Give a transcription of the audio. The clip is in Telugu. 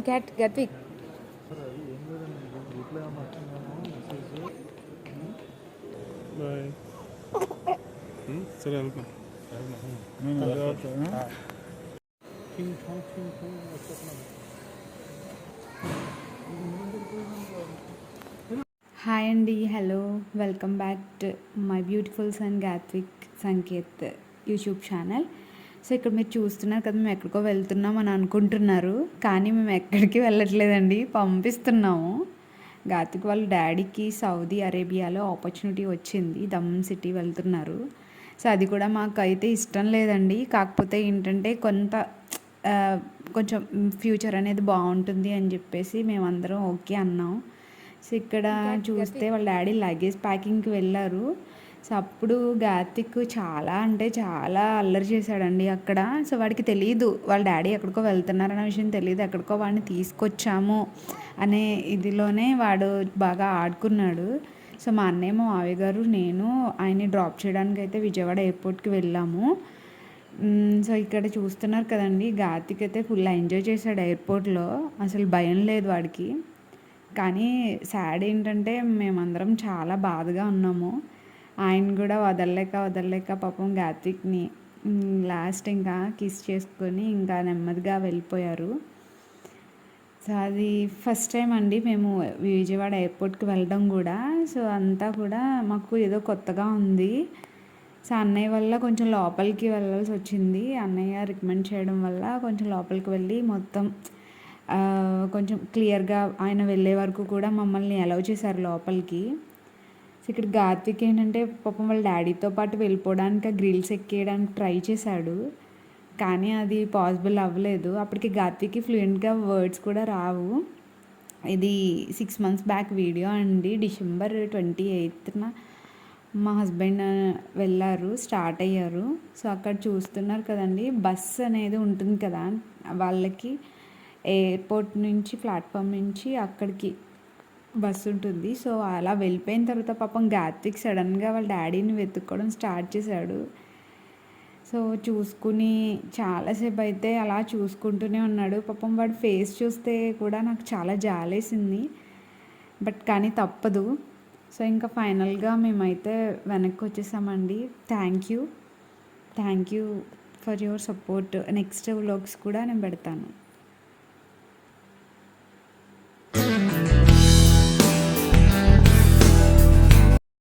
క్యాట్ గత్విక్ సరే హాయ్ అండి hello welcome back to my beautiful son Gathvik Sanketh YouTube channel so ఇక్కడ మీరు చూస్తున్నారు కదా మేము ఎక్కడికో వెళ్తున్నాం అని అనుకుంటున్నారు. కానీ మేము ఎక్కడికి వెళ్ళట్లేదండి పంపిస్తున్నాము. గాత్విక్ వాళ్ళ డాడీకి సౌదీ అరేబియాలో ఆపర్చునిటీ వచ్చింది దమ్ సిటీ వెళ్తున్నారు. సో అది కూడా మాకైతే ఇష్టం లేదండి. కాకపోతే ఏంటంటే కొంత కొంచెం ఫ్యూచర్ అనేది బాగుంటుంది అని చెప్పేసి మేమందరం ఓకే అన్నాం. సో ఇక్కడ చూస్తే వాళ్ళ డాడీ లగేజ్ ప్యాకింగ్కి వెళ్ళారు. సో అప్పుడు గాతిక్ చాలా అంటే చాలా అల్లరి చేశాడండి అక్కడ. సో వాడికి తెలియదు వాళ్ళ డాడీ ఎక్కడికో వెళ్తున్నారన్న విషయం తెలియదు ఎక్కడికో వాడిని తీసుకొచ్చాము అనే ఇదిలోనే వాడు బాగా ఆడుకున్నాడు. సో మా అన్నయ్య మా మావయ్య గారు నేను ఆయన్ని డ్రాప్ చేయడానికి అయితే విజయవాడ ఎయిర్పోర్ట్కి వెళ్ళాము. సో ఇక్కడ చూస్తున్నారు కదండి గాతిక్ అయితే ఫుల్ ఎంజాయ్ చేశాడు ఎయిర్పోర్ట్లో. అసలు భయం లేదు వాడికి. కానీ సాడ్ ఏంటంటే మేమందరం చాలా బాధగా ఉన్నాము. ఆయన కూడా వదలలేక వదలలేక పాపం గాత్విక్ని లాస్ట్ ఇంకా కిస్ చేసుకొని ఇంకా నెమ్మదిగా వెళ్ళిపోయారు. సో అది ఫస్ట్ టైం అండి మేము విజయవాడ ఎయిర్పోర్ట్కి వెళ్ళడం కూడా. సో అంతా కూడా మాకు ఏదో కొత్తగా ఉంది. సో అన్నయ్య వల్ల కొంచెం లోపలికి వెళ్ళాల్సి వచ్చింది. అన్నయ్య రికమెండ్ చేయడం వల్ల కొంచెం లోపలికి వెళ్ళి మొత్తం కొంచెం క్లియర్గా ఆయన వెళ్ళే వరకు కూడా మమ్మల్ని అలౌ చేశారు లోపలికి. సో ఇక్కడ గార్తిక్ ఏంటంటే పాపం వాళ్ళ డాడీతో పాటు వెళ్ళిపోవడానికి ఆ గ్రిల్స్ ఎక్కేయడానికి ట్రై చేశాడు. కానీ అది పాసిబుల్ అవ్వలేదు. అప్పటికి గాత్వికి ఫ్లూయెంట్గా వర్డ్స్ కూడా రావు. ఇది సిక్స్ మంత్స్ బ్యాక్ వీడియో అండి. డిసెంబర్ ట్వంటీ ఎయిత్న మా హస్బెండ్ వెళ్ళారు స్టార్ట్ అయ్యారు. సో అక్కడ చూస్తున్నారు కదండి బస్ అనేది ఉంటుంది కదా. వాళ్ళకి ఎయిర్పోర్ట్ నుంచి ప్లాట్ఫామ్ నుంచి అక్కడికి బస్సు ఉంటుంది. సో అలా వెళ్ళిపోయిన తర్వాత పాపం గాత్విక్ సడన్గా వాళ్ళ డాడీని వెతుక్కోవడం స్టార్ట్ చేశాడు. సో చూసుకుని చాలాసేపు అయితే అలా చూసుకుంటూనే ఉన్నాడు. పాపం వాడు ఫేస్ చూస్తే కూడా నాకు చాలా జాలేసింది. బట్ కానీ తప్పదు. సో ఇంకా ఫైనల్గా మేమైతే వెనక్కి వచ్చేసామండి. Thank you. Thank you for your support. Next vlogs కూడా నేను పెడతాను.